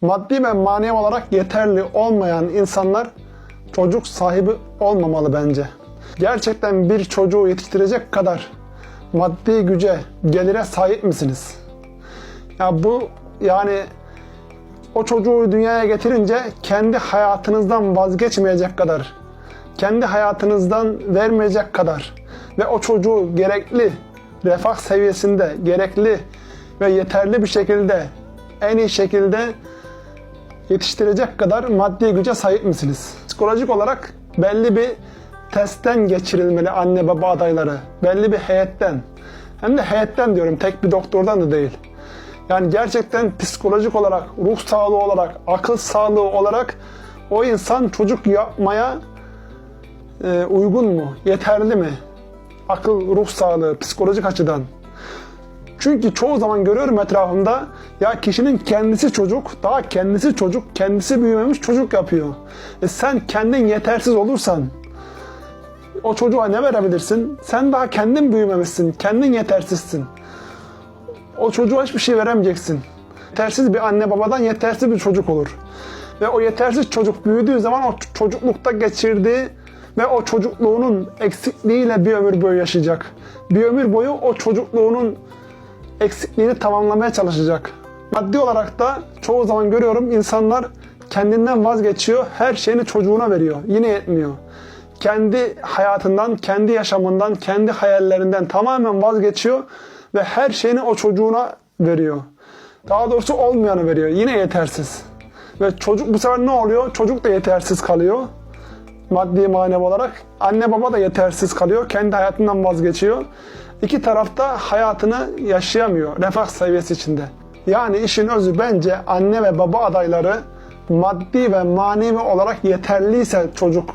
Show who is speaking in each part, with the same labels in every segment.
Speaker 1: Maddi ve manevi olarak yeterli olmayan insanlar çocuk sahibi olmamalı bence. Gerçekten bir çocuğu yetiştirecek kadar maddi güce, gelire sahip misiniz? Ya bu yani o çocuğu dünyaya getirince kendi hayatınızdan vazgeçmeyecek kadar, kendi hayatınızdan vermeyecek kadar ve o çocuğu gerekli refah seviyesinde, gerekli ve yeterli bir şekilde, en iyi şekilde yetiştirecek kadar maddi güce sahip misiniz? Psikolojik olarak belli bir testten geçirilmeli anne baba adayları. Belli bir heyetten. Hem de heyetten diyorum, tek bir doktordan da değil. Yani gerçekten psikolojik olarak, ruh sağlığı olarak, akıl sağlığı olarak o insan çocuk yapmaya e, uygun mu? Yeterli mi? Akıl, ruh sağlığı, psikolojik açıdan. Çünkü çoğu zaman görüyorum etrafımda ya kişinin kendisi çocuk, daha kendisi çocuk, kendisi büyümemiş çocuk yapıyor. E sen kendin yetersiz olursan o çocuğa ne verebilirsin? Sen daha kendin büyümemişsin, kendin yetersizsin. O çocuğa hiçbir şey veremeyeceksin. Yetersiz bir anne babadan yetersiz bir çocuk olur. Ve o yetersiz çocuk büyüdüğü zaman o çocuklukta geçirdiği ve o çocukluğunun eksikliğiyle bir ömür boyu yaşayacak. Bir ömür boyu o çocukluğunun eksikliğini tamamlamaya çalışacak. Maddi olarak da çoğu zaman görüyorum insanlar kendinden vazgeçiyor, her şeyini çocuğuna veriyor. Yine yetmiyor. Kendi hayatından, kendi yaşamından, kendi hayallerinden tamamen vazgeçiyor ve her şeyini o çocuğuna veriyor. Daha doğrusu olmayanı veriyor. Yine yetersiz. Ve çocuk bu sefer ne oluyor? Çocuk da yetersiz kalıyor. Maddi manevi olarak. Anne baba da yetersiz kalıyor. Kendi hayatından vazgeçiyor. İki tarafta hayatını yaşayamıyor. Refah seviyesi içinde. Yani işin özü bence anne ve baba adayları maddi ve manevi olarak yeterliyse çocuk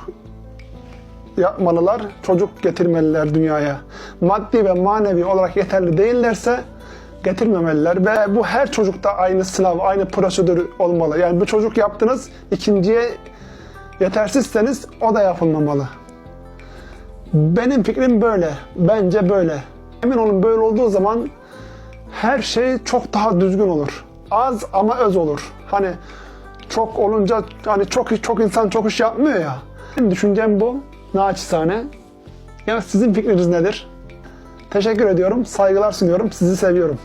Speaker 1: yapmalılar, çocuk getirmeliler dünyaya. Maddi ve manevi olarak yeterli değillerse getirmemeliler ve bu her çocukta aynı sınav, aynı prosedür olmalı. Yani bir çocuk yaptınız, ikinciye yetersizseniz o da yapılmamalı. Benim fikrim böyle. Bence böyle. Emin olun böyle olduğu zaman her şey çok daha düzgün olur. Az ama öz olur. Hani çok olunca hani çok çok insan çok iş yapmıyor ya. Benim düşüncem bu. Naçizane. Ya sizin fikriniz nedir? Teşekkür ediyorum. Saygılar sunuyorum. Sizi seviyorum.